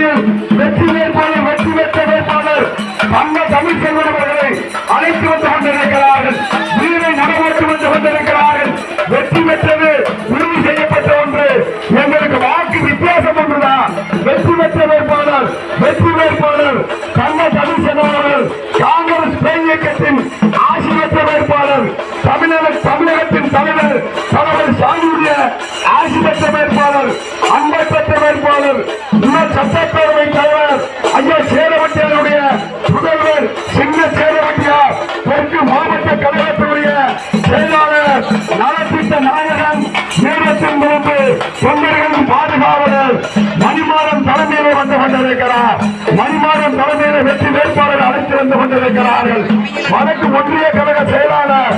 போட்டியில் வெற்றி வேட்பாளர் வெற்றி பெற்ற வேட்பாளர் நம்ம தமிழ்ச்செல்வன் அவர்களை அழைத்து வந்து கொண்டிருக்கிறார்கள். வீரை நடமாற்றி வந்து கொண்டிருக்கிறார்கள். வெற்றி பெற்றது உறுதி செய்யப்பட்ட ஒன்று. எங்களுக்கு வாக்கு வித்தியாசம் ஒன்றுதான். வெற்றி பெற்ற வேட்பாளர் வெற்றி வேட்பாளர் தங்க தமிழ்ச்செல்வன் அவர்கள் காங்கிரஸ் பேர் இயக்கத்தின் ஆசிரியர் வேட்பாளர் தமிழக தமிழகத்தின் தலைவர் தலைவர் சாமி சட்டப்பேரவை தலைவர் ஐயா சேரவட்டியாருடைய முதல்வர் சின்ன சேரவட்டியார் தெற்கு மாவட்ட கழகத்தினுடைய செயலாளர் நலத்திட்ட நாயகன் நேரத்தின் பொறுப்பு தொண்டர்களின் பாதுகாவலர் மணிமாறன் தலைமையில வந்து கொண்டிருக்கிறார். மணிமாறன் தலைமையில வெற்றி வேட்பாளர் அழைத்து வந்து கொண்டிருக்கிறார்கள். வடக்கு ஒன்றிய கழக செயலாளர்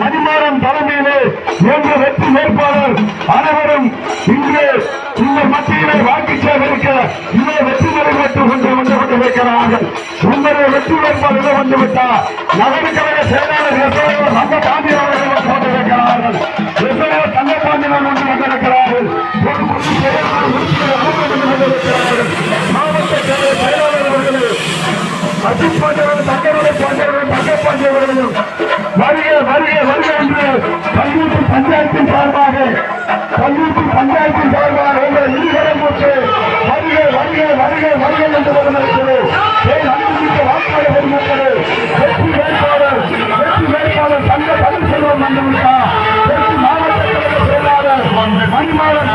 மணிமாறன் தலைமையிலே என்ற வெற்றி வேட்பாளர் அனைவரும் இன்று இந்த மத்தியிலே வாக்கு சேகரிக்க இதை வெற்றி நிறைவேற்று கொண்டு வந்து கொண்டிருக்கிறார்கள். உங்களுடைய வெற்றி வேட்பாளர்கள் வந்து விட்டார். நகர கழக செயலாளர்கள் பங்கேற்பு பஞ்சாயத்தின் சார்பாக உங்கள் நீதிகளும் போட்டு வருகை வருகை வருகை வருகை என்று வருகிறது ஏன் அனுமதிக்க வாக்காளர் பெருமக்களே வெற்றி வேட்பாளர் வெற்றி வேட்பாளர் தங்க பன்னீர்செல்வம் வந்துவிட்டார் தெற்கு மாவட்ட செயலாளர் மணிமாளர்